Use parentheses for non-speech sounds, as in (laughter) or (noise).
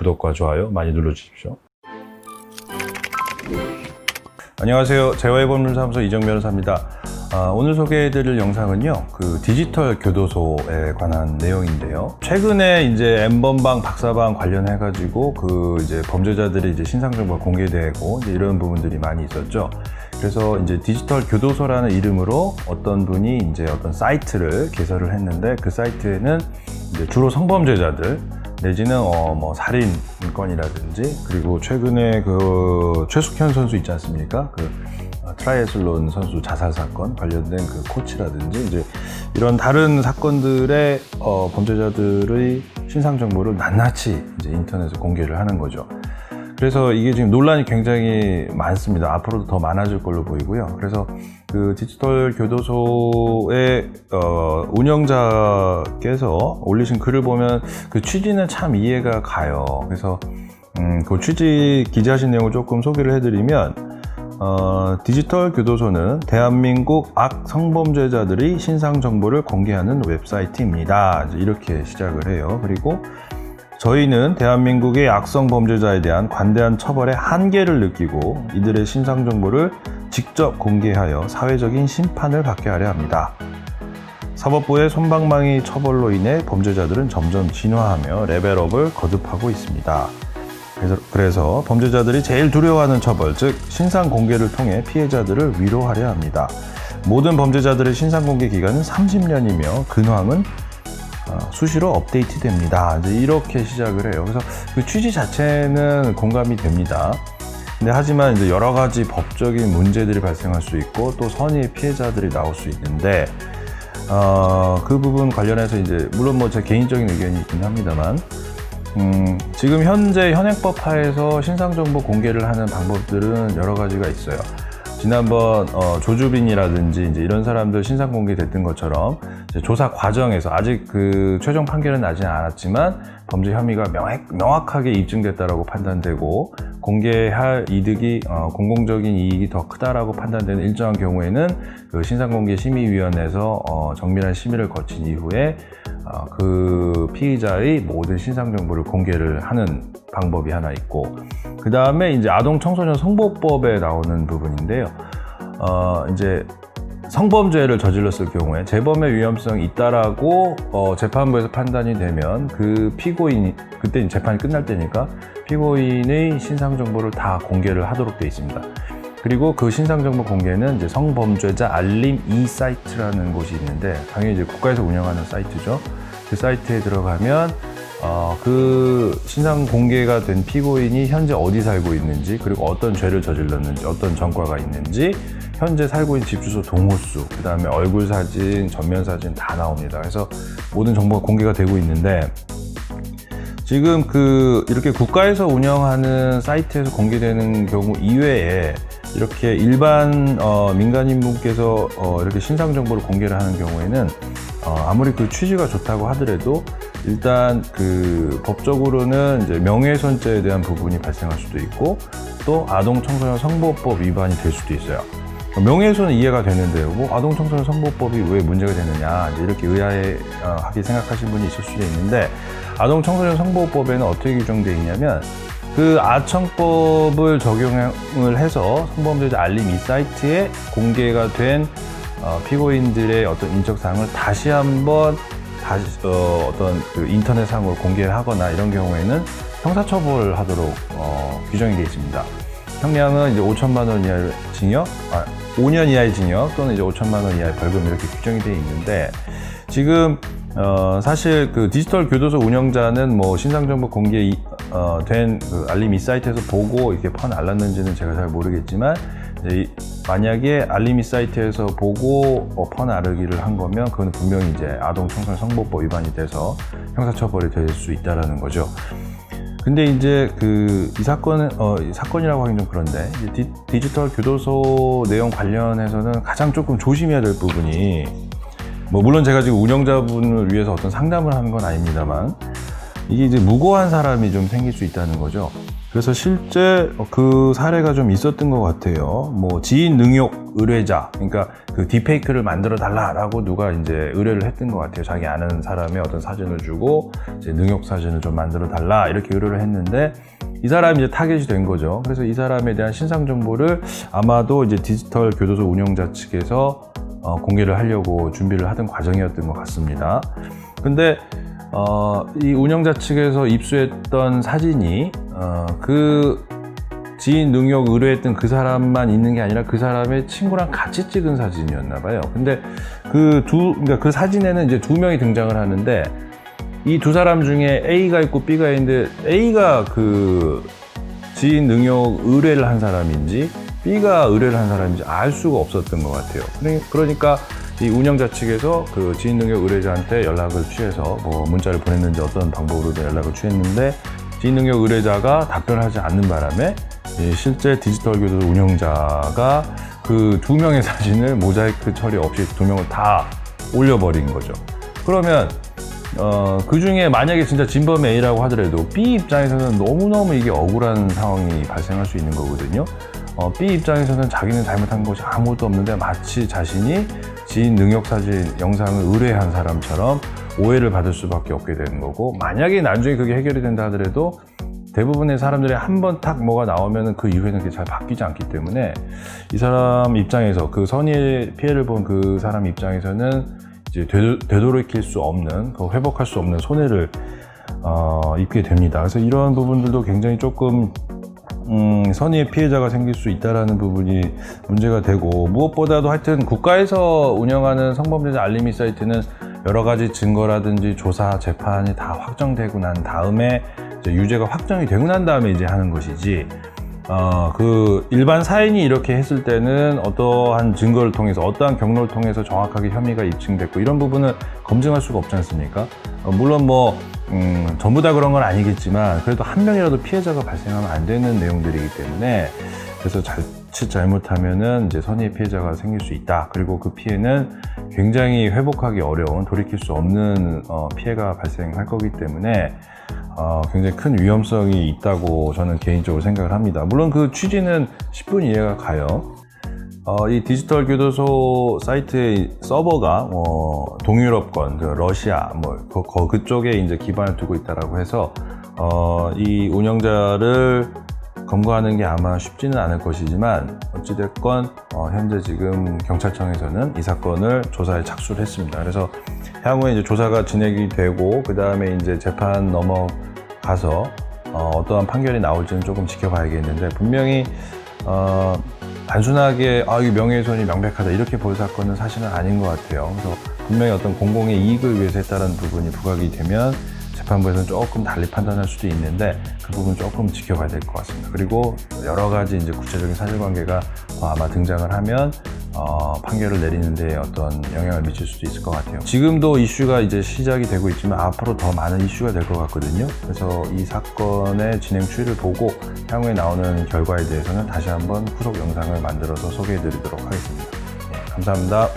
구독과 좋아요 많이 눌러주십시오. 안녕하세요. 재화의 법률사무소 이정 변호사입니다. 아, 오늘 소개해드릴 영상은요, 그 디지털 교도소에 관한 내용인데요. 최근에 이제 N번방, 박사방 관련해가지고 그 이제 범죄자들이 이제 신상정보가 공개되고 이제 이런 부분들이 많이 있었죠. 그래서 이제 디지털 교도소라는 이름으로 어떤 분이 이제 어떤 사이트를 개설을 했는데 그 사이트에는 이제 주로 성범죄자들 내지는 어 뭐 살인 건이라든지 그리고 최근에 그 최숙현 선수 있지 않습니까? 그 어, 트라이애슬론 선수 자살 사건 관련된 그 코치라든지 이제 이런 다른 사건들의 어 범죄자들의 신상 정보를 낱낱이 이제 인터넷에 공개를 하는 거죠. 그래서 이게 지금 논란이 굉장히 많습니다. 앞으로도 더 많아질 걸로 보이고요. 그래서 그 디지털 교도소의 어, 운영자께서 올리신 글을 보면 그 취지는 참 이해가 가요. 그래서 음, 그 취지 기재하신 내용을 조금 소개를 해드리면 어, 디지털 교도소는 대한민국 악 성범죄자들의 신상 정보를 공개하는 웹사이트입니다. 이렇게 시작을 해요. 그리고 저희는 대한민국의 악성 범죄자에 대한 관대한 처벌의 한계를 느끼고 이들의 신상 정보를 직접 공개하여 사회적인 심판을 받게 하려 합니다. 사법부의 솜방망이 처벌로 인해 범죄자들은 점점 진화하며 레벨업을 거듭하고 있습니다. 그래서, 그래서 범죄자들이 제일 두려워하는 처벌, 즉 신상 공개를 통해 피해자들을 위로하려 합니다. 모든 범죄자들의 신상 공개 기간은 30년이며 근황은 어, 수시로 업데이트 됩니다. 이제 이렇게 시작을 해요. 그래서 그 취지 자체는 공감이 됩니다. 근데 하지만 이제 여러 가지 법적인 문제들이 발생할 수 있고 또 선의의 피해자들이 나올 수 있는데 어, 그 부분 관련해서 이제 물론 뭐 제 개인적인 의견이 있긴 합니다만 음, 지금 현재 현행법 하에서 신상정보 공개를 하는 방법들은 여러 가지가 있어요. 지난번 어, 조주빈이라든지 이제 이런 사람들 신상 공개됐던 것처럼 조사 과정에서 아직 그 최종 판결은 나지 않았지만 범죄 혐의가 명확, 명확 하게 입증됐다라고 판단되고 공개할 이득이 어, 공공적인 이익이 더 크다라고 판단되는 일정한 경우에는 그 신상공개 심의위원회에서 어, 정밀한 심의를 거친 이후에 어, 그 피의자의 모든 신상 정보를 공개를 하는 방법이 하나 있고 그 다음에 이제 아동 청소년 성보법에 나오는 부분인데요. 어, 이제 성범죄를 저질렀을 경우에 재범의 위험성이 있다라고 어, 재판부에서 판단이 되면 그 피고인이 그때 재판이 끝날 때니까 피고인의 신상 정보를 다 공개를 하도록 되어 있습니다. 그리고 그 신상 정보 공개는 이제 성범죄자 알림 이 사이트라는 곳이 있는데 당연히 이제 국가에서 운영하는 사이트죠. 그 사이트에 들어가면 어, 그 신상 공개가 된 피고인이 현재 어디 살고 있는지 그리고 어떤 죄를 저질렀는지 어떤 전과가 있는지 현재 살고 있는 집 주소 동호수 그 다음에 얼굴 사진 전면 사진 다 나옵니다. 그래서 모든 정보가 공개가 되고 있는데 지금 그 이렇게 국가에서 운영하는 사이트에서 공개되는 경우 이외에 이렇게 일반 어, 민간인 분께서 어, 이렇게 신상 정보를 공개를 하는 경우에는 어, 아무리 그 취지가 좋다고 하더라도 일단 그 법적으로는 이제 명예훼손죄에 대한 부분이 발생할 수도 있고 또 아동 청소년 성보호법 위반이 될 수도 있어요. 명예훼손은 이해가 되는데요. 뭐 아동 청소년 성보호법이 왜 문제가 되느냐 이렇게 의아하게 생각하시는 분이 있을 수도 있는데 아동 청소년 성보호법에는 어떻게 규정되어 있냐면 그 아청법을 적용을 해서 성범죄자 알림 이 사이트에 공개가 된 어, 피고인들의 어떤 인적 사항을 다시 한번 다시 어, 어떤 그 인터넷상으로 공개를 하거나 이런 경우에는 형사처벌하도록 어, 규정이 되어 있습니다. 형량은 이제 5천만 원 이하의 징역, 아, 5년 이하의 징역 또는 이제 5천만 원 이하의 벌금 이렇게 규정이 되어 있는데 지금 어, 사실 그 디지털 교도소 운영자는 뭐 신상 정보 공개 어, 된그 알림 이 사이트에서 보고 이렇게 펀 알랐는지는 제가 잘 모르겠지만 이제 이- 만약에 이 사이트에서 보고 어, 펀 아르기를 한 거면 그건 분명히 이제 아동 청소년 성보법 위반이 돼서 형사처벌이 될 수 있다라는 거죠. 근데 이제 그 이 사건은 어, 이 사건이라고 하긴 좀 그런데 디, 디지털 교도소 내용 관련해서는 가장 조금 조심해야 될 부분이 뭐 물론 제가 지금 운영자분을 위해서 어떤 상담을 하는 건 아닙니다만 이게 이제 무고한 사람이 좀 생길 수 있다는 거죠. 그래서 실제 그 사례가 좀 있었던 것 같아요. 뭐 지인 능욕 의뢰자, 그러니까 그 딥페이크를 만들어 달라라고 누가 이제 의뢰를 했던 것 같아요. 자기 아는 사람의 어떤 사진을 주고 이제 능욕 사진을 좀 만들어 달라 이렇게 의뢰를 했는데 이 사람이 이제 타겟이 된 거죠. 그래서 이 사람에 대한 신상 정보를 아마도 이제 디지털 교도소 운영자 측에서 어, 공개를 하려고 준비를 하던 과정이었던 것 같습니다. 근데 어, 이 운영자 측에서 입수했던 사진이 어, 그 지인 능력 의뢰했던 그 사람만 있는 게 아니라 그 사람의 친구랑 같이 찍은 사진이었나 봐요. 근데 그 두, 그러니까 그 사진에는 이제 두 명이 등장을 하는데 이 두 사람 중에 A가 있고 B가 있는데 A가 그 지인 능력 의뢰를 한 사람인지 B가 의뢰를 한 사람인지 알 수가 없었던 것 같아요. 그러- 그러니까 이 운영자 측에서 그 지인 능력 의뢰자한테 연락을 취해서 뭐 문자를 보냈는지 어떤 방법으로든 연락을 취했는데 지인 능력 의뢰자가 답변하지 않는 바람에 이 실제 디지털 교도 운영자가 그 두 명의 (laughs) 사진을 모자이크 처리 없이 두 명을 다 올려버린 거죠. 그러면 어, 그 중에 만약에 진짜 진범 A라고 하더라도 B 입장에서는 너무너무 이게 억울한 상황이 발생할 수 있는 거거든요. 어, B 입장에서는 자기는 잘못한 것이 아무것도 없는데 마치 자신이 지인 능력 사진 영상을 의뢰한 사람처럼 오해를 받을 수밖에 없게 되는 거고 만약에 나중에 그게 해결이 된다 하더라도 대부분의 사람들이 한 번 탁 뭐가 나오면은 그 이후에는 잘 바뀌지 않기 때문에 이 사람 입장에서 그 선의의 피해를 본 그 사람 입장에서는 이제 되도, 되돌이킬 수 없는 그 회복할 수 없는 손해를 어, 입게 됩니다. 그래서 이런 부분들도 굉장히 조금 음, 선의의 피해자가 생길 수 있다라는 부분이 문제가 되고 무엇보다도 하여튼 국가에서 운영하는 성범죄자 알림이 사이트는 여러 가지 증거라든지 조사 재판이 다 확정되고 난 다음에 유죄가 확정이 되고 난 다음에 이제 하는 것이지 어, 그 일반 사인이 이렇게 했을 때는 어떠한 증거를 통해서 어떠한 경로를 통해서 정확하게 혐의가 입증됐고 이런 부분은 검증할 수가 없지 않습니까? 어, 물론 뭐 음, 전부 다 그런 건 아니겠지만 그래도 한 명이라도 피해자가 발생하면 안 되는 내용들이기 때문에 그래서 자칫 잘못하면은 이제 선의 피해자가 생길 수 있다. 그리고 그 피해는 굉장히 회복하기 어려운 돌이킬 수 없는 어, 피해가 발생할 거기 때문에 어, 굉장히 큰 위험성이 있다고 저는 개인적으로 생각을 합니다. 물론 그 취지는 10분 이해가 가요. 어, 이 디지털 교도소 사이트의 서버가 어, 동유럽권, 그 러시아, 뭐 그, 거- 그쪽에 이제 기반을 두고 있다라고 해서 어, 이 운영자를 검거하는 게 아마 쉽지는 않을 것이지만 어찌됐건 어, 현재 지금 경찰청에서는 이 사건을 조사에 착수를 했습니다. 그래서 향후에 이제 조사가 진행이 되고 그 다음에 이제 재판 넘어가서 어, 떠한 판결이 나올지는 조금 지켜봐야겠는데 분명히 어, 단순하게 아, 이 명예훼손이 명백하다 이렇게 볼 사건은 사실은 아닌 것 같아요. 그래서 분명히 어떤 공공의 이익을 위해서 했다는 부분이 부각이 되면 재판부에서는 조금 달리 판단할 수도 있는데 그 부분 조금 지켜봐야 될 것 같습니다. 그리고 여러 가지 이제 구체적인 사실관계가 더 아마 등장을 하면 어, 판결을 내리는데 어떤 영향을 미칠 수도 있을 것 같아요. 지금도 이슈가 이제 시작이 되고 있지만 앞으로 더 많은 이슈가 될 것 같거든요. 그래서 이 사건의 진행 추이를 보고 향후에 나오는 결과에 대해서는 다시 한번 후속 영상을 만들어서 소개해 드리도록 하겠습니다. 네, 감사합니다.